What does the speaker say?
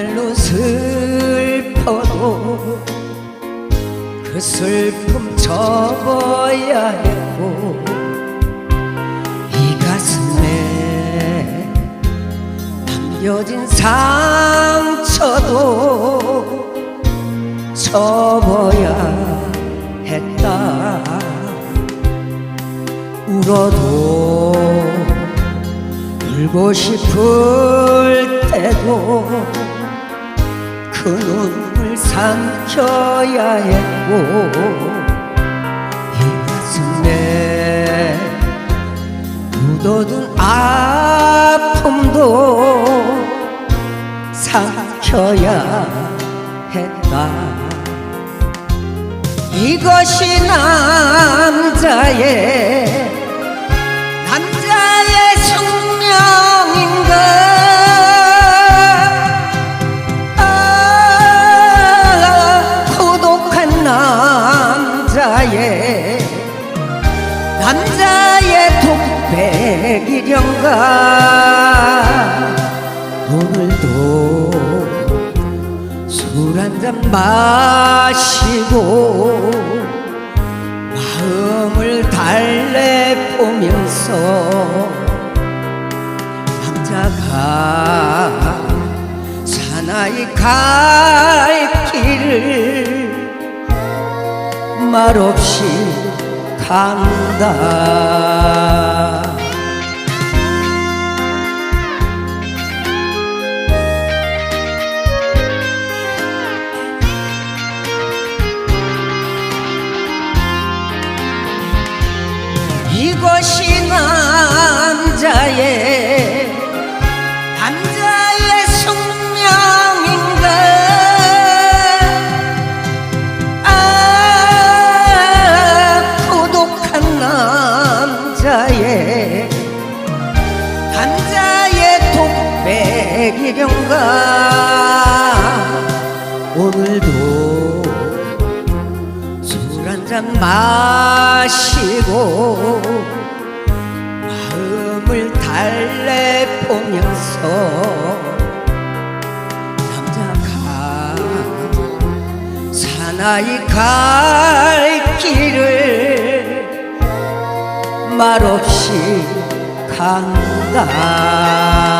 정말로 슬퍼도 그 슬픔 접어야 했고 이 가슴에 남겨진 상처도 접어야 했다. 울어도 울고 싶을 때도 그 눈물 삼켜야 했고 이 가슴에 묻어둔 아픔도 삼켜야 했다. 이것이 남자의 남자의 독백이련가. 오늘도 술 한 잔 마시고 마음을 달래보면서 남자가 사나이 갈 길을 말없이 간다. 이것이 남 독백이련가 오늘도 술 한 잔 마시고 마음을 달래보면서 남자가 사나이 갈 길을 말없이 간다